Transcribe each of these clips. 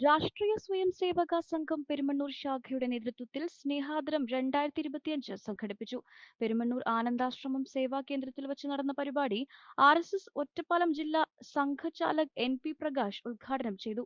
രാഷ്ട്രീയ സ്വയം സേവക സംഘം പെരുമണ്ണൂർ ശാഖയുടെ നേതൃത്വത്തിൽ സ്നേഹാദരം രണ്ടായിരത്തി ഇരുപത്തിയഞ്ച് സംഘടിപ്പിച്ചു. പെരുമണ്ണൂർ ആനന്ദാശ്രമം സേവാ കേന്ദ്രത്തിൽ വെച്ച് നടന്ന പരിപാടി ആർ എസ് എസ് ഒറ്റപ്പാലം ജില്ലാ സംഘചാലക് എൻ പി പ്രകാശ് ഉദ്ഘാടനം ചെയ്തു.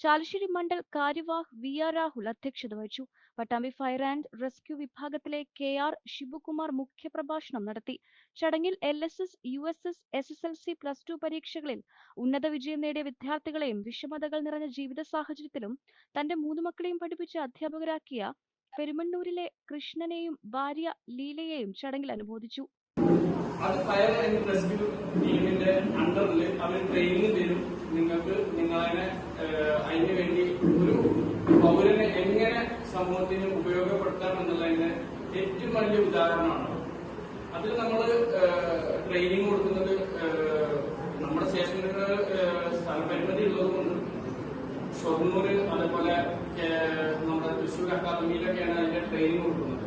ചാലിശ്ശേരി മണ്ഡൽ കാര്യവാഹ് വി ആർ രാഹുൽ അധ്യക്ഷത വഹിച്ചു. പട്ടാമ്പി ഫയർ ആൻഡ് റെസ്ക്യൂ വിഭാഗത്തിലെ കെ ആർ ഷിബുകുമാർ മുഖ്യപ്രഭാഷണം നടത്തി. ചടങ്ങിൽ L S S U S S S S L C plus two പരീക്ഷകളിൽ ഉന്നത വിജയം നേടിയ വിദ്യാർത്ഥികളെയും വിഷമതകൾ നിറഞ്ഞ ജീവിത സാഹചര്യത്തിലും തന്റെ മൂന്ന് മക്കളെയും പഠിപ്പിച്ച അധ്യാപകരാക്കിയ പെരുമണ്ണൂരിലെ കൃഷ്ണനെയും ഭാര്യ ലീലയെയും ചടങ്ങിൽ അനുമോദിച്ചു. അത് റെസ്ക്യൂ ടീമിന്റെ അണ്ടറിൽ അവർ ട്രെയിനിങ് തരും. നിങ്ങൾക്ക് അതിന് വേണ്ടി ഒരു പൗരനെ എങ്ങനെ സമൂഹത്തിന് ഉപയോഗപ്പെടുത്താം എന്നുള്ളതിന്റെ ഏറ്റവും വലിയ ഉദാഹരണമാണ്. അതിൽ നമ്മൾ ട്രെയിനിങ് കൊടുക്കുന്നത് നമ്മുടെ സ്റ്റേഷനിൽ സ്ഥലപരിമിതി ഉള്ളതുകൊണ്ട്. ഷൊർണൂര് അതേപോലെ നമ്മുടെ തൃശ്ശൂർ അക്കാദമിയിലൊക്കെയാണ് അതിന്റെ ട്രെയിനിങ് കൊടുക്കുന്നത്.